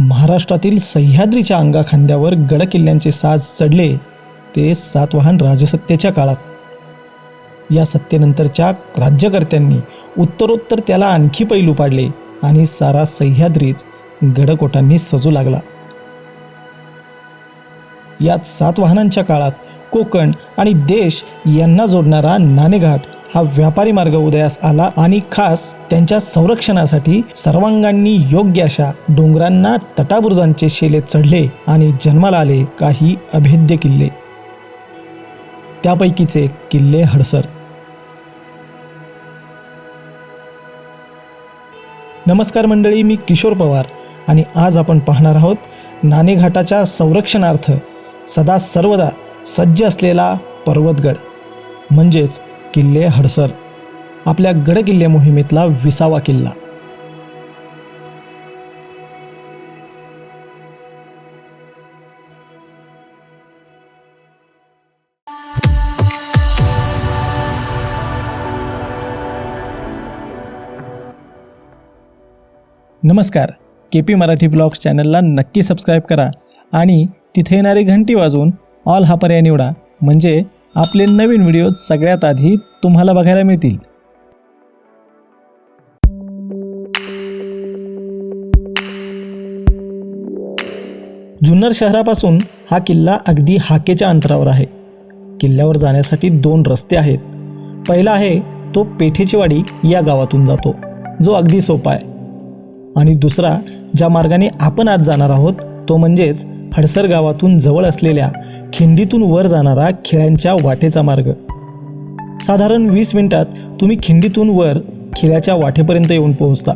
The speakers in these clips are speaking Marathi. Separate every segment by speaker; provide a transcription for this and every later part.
Speaker 1: महाराष्ट्रातील सह्याद्रीच्या अंगाखांद्यावर गडकिल्ल्यांचे साज चढले ते सातवाहन राजसत्तेच्या काळात. या सत्तेनंतरच्या राज्यकर्त्यांनी उत्तरोत्तर त्याला आणखी पैलू पाडले आणि सारा सह्याद्रीच गडकोटांनी सजू लागला. यात सातवाहनांच्या काळात कोकण आणि देश यांना जोडणारा नाणेघाट हा व्यापारी मार्ग उदयास आला आणि खास त्यांच्या संरक्षणासाठी सर्वांगांनी योग्य अशा डोंगरांना तटाबुर्जांचे शेले चढले आणि जन्माला आले काही अभेद्य किल्ले. त्यापैकीचे किल्ले हडसर. नमस्कार मंडळी मी किशोर पवार आणि आज आपण पाहणार आहोत नाणेघाटाच्या संरक्षणार्थ सदा सर्वदा सज्ज असलेला पर्वतगड. म्हणजेच किल्ले हडसर. आपल्या गडकिल्ले मोहिमेतला विसावा किल्ला. नमस्कार. के पी मराठी ब्लॉग्स चॅनलला नक्की सबस्क्राईब करा आणि तिथे येणारी घंटी वाजवून ऑल हा पर्याय निवडा. म्हणजे आपले नवीन व्हिडिओ सगळ्यात आधी तुम्हाला बघायला मिळतील. जुन्नर शहरापासून हा किल्ला अगदी हाकेच्या अंतरावर आहे. किल्ल्यावर जाण्यासाठी दोन रस्ते आहेत. पहिला आहे तो पेठेचीवाडी या गावातून जातो. जो अगदी सोपा आहे. आणि दुसरा ज्या मार्गाने आपण आज जाणार आहोत तो म्हणजेच हडसर गावातून जवळ असलेल्या खिंडीतून वर जाणारा खिळ्यांच्या वाटेचा मार्ग. साधारण वीस मिनिटात तुम्ही खिंडीतून वर खिळ्याच्या वाटेपर्यंत येऊन पोहोचता.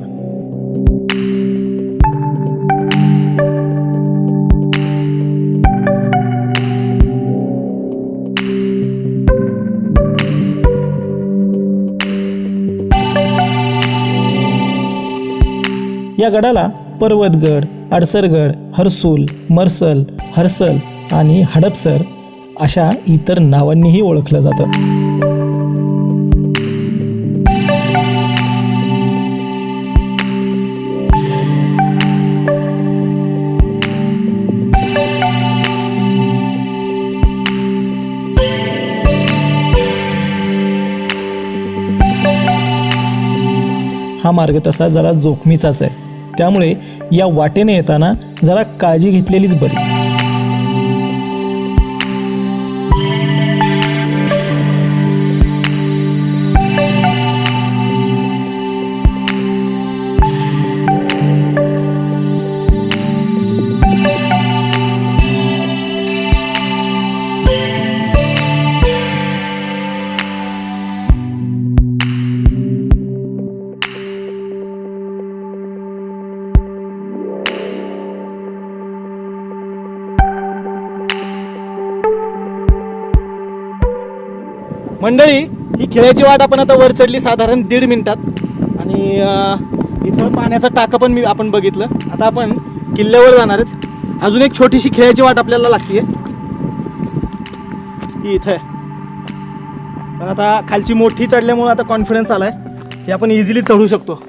Speaker 1: या गडाला पर्वतगड अडसरगड हरसूल मरसल हरसल आणि हडपसर अशा इतर नावांनीही ओळखलं जातं. हा मार्ग तसा जरा जोखमीचाच आहे. त्यामुळे या वाटेने येताना जरा काळजी घेतलेलीच बरी. मंडळी ही खेळाची वाट आपण आता वर चढली साधारण दीड मिनिटात. आणि इथं पाण्याचा टाका पण मी आपण बघितलं. आता आपण किल्ल्यावर जाणार आहेत. अजून एक छोटीशी खेळाची वाट आपल्याला लागतीये. ती इथं आहे. पण आता खालची मोठी चढल्यामुळे आता कॉन्फिडन्स आलाय. हे आपण इझिली चढू शकतो.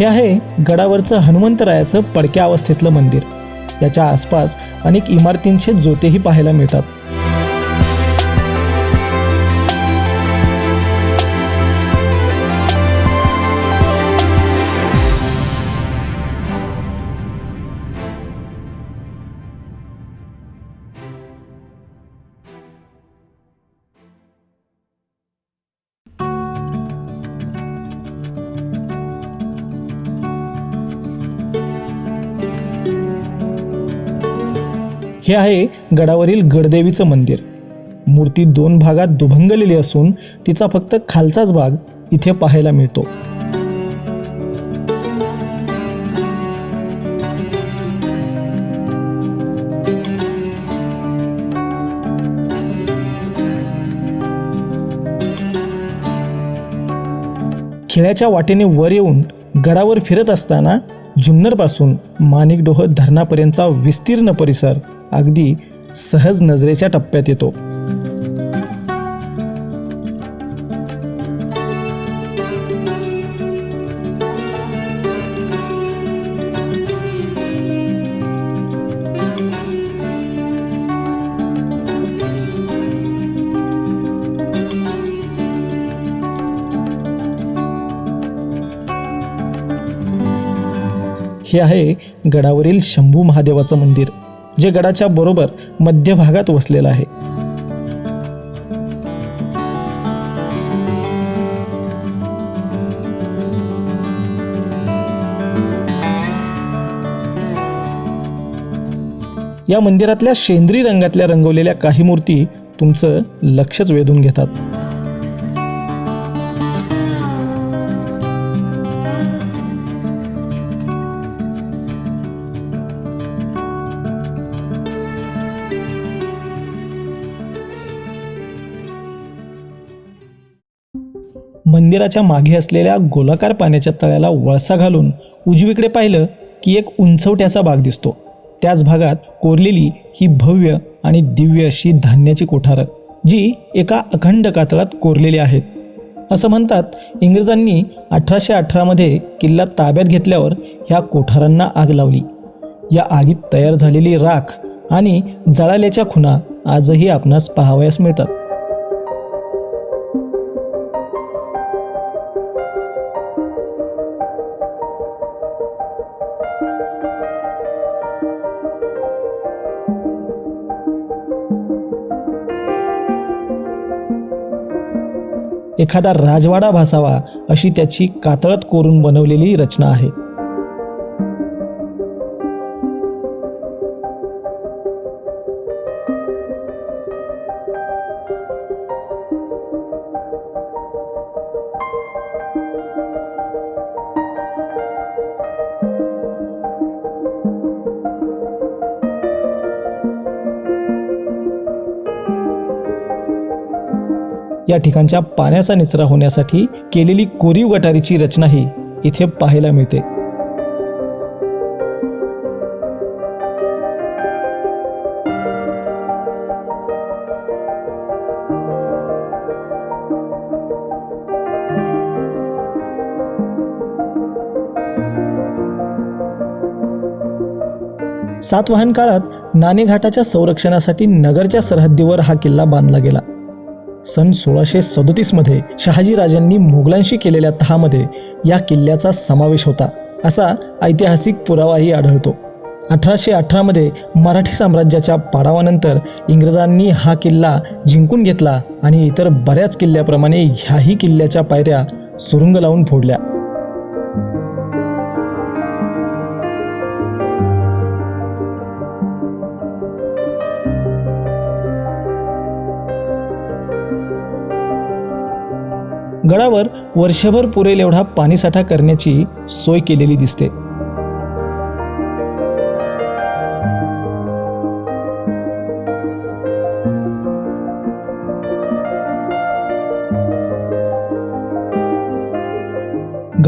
Speaker 1: हे आहे गडावरचं हनुमंतरायाचं पडक्या अवस्थेतलं मंदिर. याच्या आसपास अनेक इमारतींचे जोतेही पाहायला मिळतात. हे आहे गडावरील गडदेवीचं मंदिर. मूर्ती दोन भागात दुभंगलेली असून तिचा फक्त खालचाच भाग इथे पाहायला मिळतो. खिळ्याच्या वाटेने वर येऊन गडावर फिरत असताना जुन्नरपासून माणिकडोह धरणापर्यंतचा विस्तीर्ण परिसर अगदी सहज नजरेच्या टप्प्यात येतो. हे आहे गडावरील शंभू महादेवाचं मंदिर. जे गडाच्या बरोबर मध्यभागात वसलेलं आहे. या मंदिरातल्या शेंद्री रंगातल्या रंगवलेल्या काही मूर्ती तुमचं लक्षच वेधून घेतात. मंदिराच्या मागे असलेल्या गोलाकार पाण्याच्या तळ्याला वळसा घालून उजवीकडे पाहिलं की एक उंचवट्याचा भाग दिसतो. त्याच भागात कोरलेली ही भव्य आणि दिव्य अशी धान्याची कोठारं जी एका अखंड कातळात कोरलेली आहेत. असं म्हणतात इंग्रजांनी अठराशे अठरामध्ये किल्ला ताब्यात घेतल्यावर ह्या कोठारांना आग लावली. या आगीत तयार झालेली राख आणि जळाल्याच्या खुणा आजही आपणास पाहावयास मिळतात. एखादा राजवाडा भासावा अशी त्याची कातळत कोरून बनवलेली रचना आहे. या ठिकाणच्या पाण्याचा निचरा होण्यासाठी केलेली कोरीव गटारीची रचनाही इथे पाहायला मिळते. सातवाहन काळात नाणेघाटाच्या संरक्षणासाठी नगरच्या सरहद्दीवर हा किल्ला बांधला गेला. सन सोळाशे सदोतीसमध्ये शहाजीराजांनी मोगलांशी केलेल्या तहामध्ये या किल्ल्याचा समावेश होता. असा ऐतिहासिक पुरावाही आढळतो. अठराशे अठरामध्ये मराठी साम्राज्याच्या पाडावानंतर इंग्रजांनी हा किल्ला जिंकून घेतला आणि इतर बऱ्याच किल्ल्याप्रमाणे ह्याही किल्ल्याच्या पायऱ्या सुरुंग लावून फोडल्या. गडावर वर्षभर पुरेल एवढा पाणीसाठा करण्याची सोय केलेली दिसते.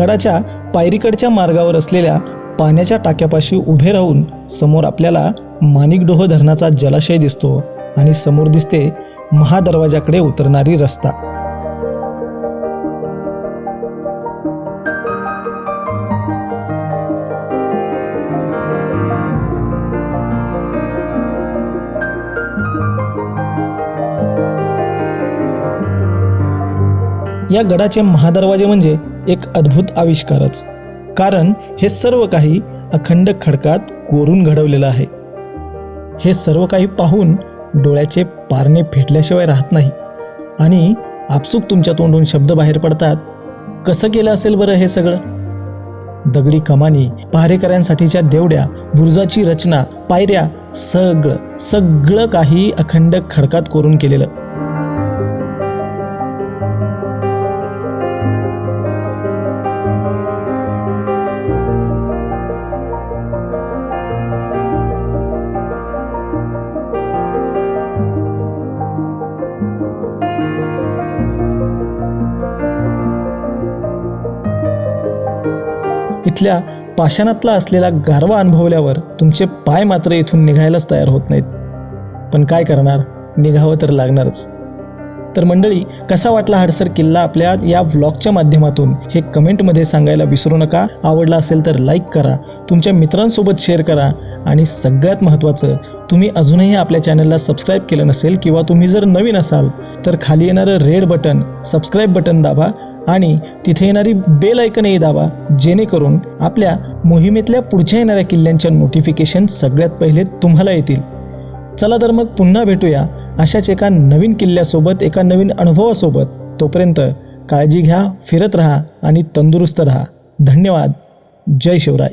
Speaker 1: गडाच्या पायरीकडच्या मार्गावर असलेल्या पाण्याच्या टाक्यापाशी उभे राहून समोर आपल्याला माणिकडोह धरणाचा जलाशय दिसतो आणि समोर दिसते महादरवाजाकडे उतरणारी रस्ता. या गडाचे महादरवाजे म्हणजे एक अद्भुत आविष्कारच. कारण हे सर्व काही अखंड खडकात कोरून घडवलेलं आहे. हे सर्व काही पाहून डोळ्याचे पारणे फेटल्याशिवाय राहत नाही. आणि आपसूक तुमच्या तोंडून शब्द बाहेर पडतात. कसं केलं असेल बरं हे सगळं? दगडी कमानी पहारेकऱ्यांसाठीच्या देवड्या बुरुजाची रचना पायऱ्या सगळं सगळं काही अखंड खडकात कोरून केलेलं. इथल्या पाषाणातला असलेला गारवा अनुभवल्यावर तुमचे पाय मात्र इथून निघायलाच तयार होत नाहीत. पण काय करणार? निघावं तर लागणारच. तर मंडळी कसा वाटला हडसर किल्ला आपल्या या व्लॉगच्या माध्यमातून? हे कमेंटमध्ये सांगायला विसरू नका. आवडला असेल तर लाईक करा तुमच्या मित्रांसोबत शेअर करा आणि सगळ्यात महत्त्वाचं तुम्ही अजूनही आपल्या चॅनलला सबस्क्राईब केलं नसेल किंवा तुम्ही जर नवीन असाल तर खाली येणारं रेड बटन सबस्क्राईब बटन दाबा. आणि तिथे येणारी बेल ऐकनही दाबा जेणेकरून आपल्या मोहिमेतल्या पुढच्या येणाऱ्या किल्ल्यांच्या नोटिफिकेशन सगळ्यात पहिले तुम्हाला येतील. चला तर मग पुन्हा भेटूया अशाच एका नवीन किल्ल्यासोबत एका नवीन अनुभवासोबत. तोपर्यंत काळजी घ्या फिरत राहा आणि तंदुरुस्त राहा. धन्यवाद. जय शिवराय.